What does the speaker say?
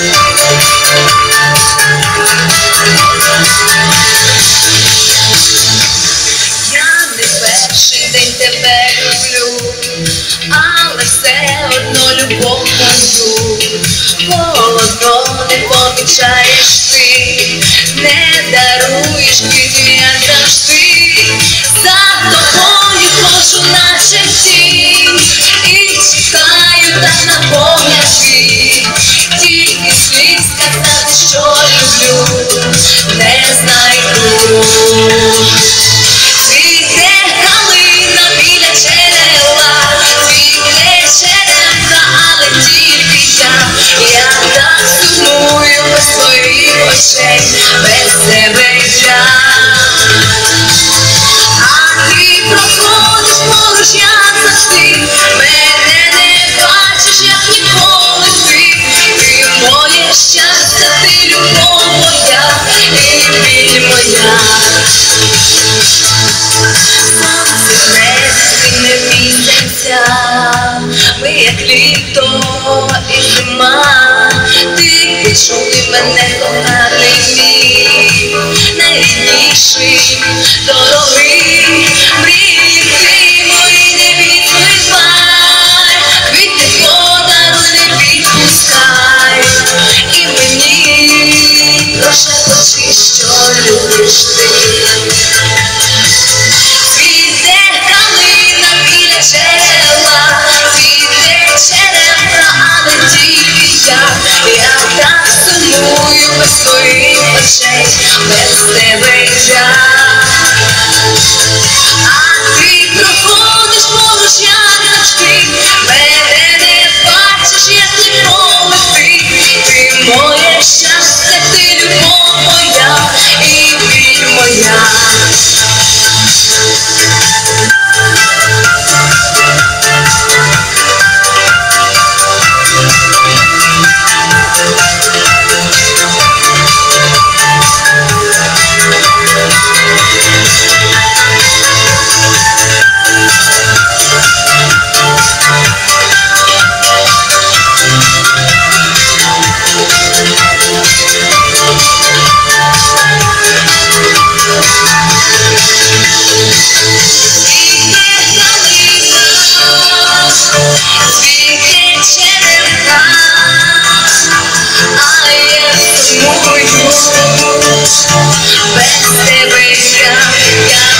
Я не перший день тебе люблю, але все одно любов мою холодно не помічаєш ти, не даруєш квітів. печень веселий час. А ти проходиш поруч, як завжди, мене не бачиш, як ніколи ти. Ти моє щастя, ти любов моя, і біль моя. Ми як літо і зима, ти пішов. Мрії ти мої не відпливай, квіти подаруй не відпускай, і мені прошепочи, що любиш ти. я сумую, без тебе я, я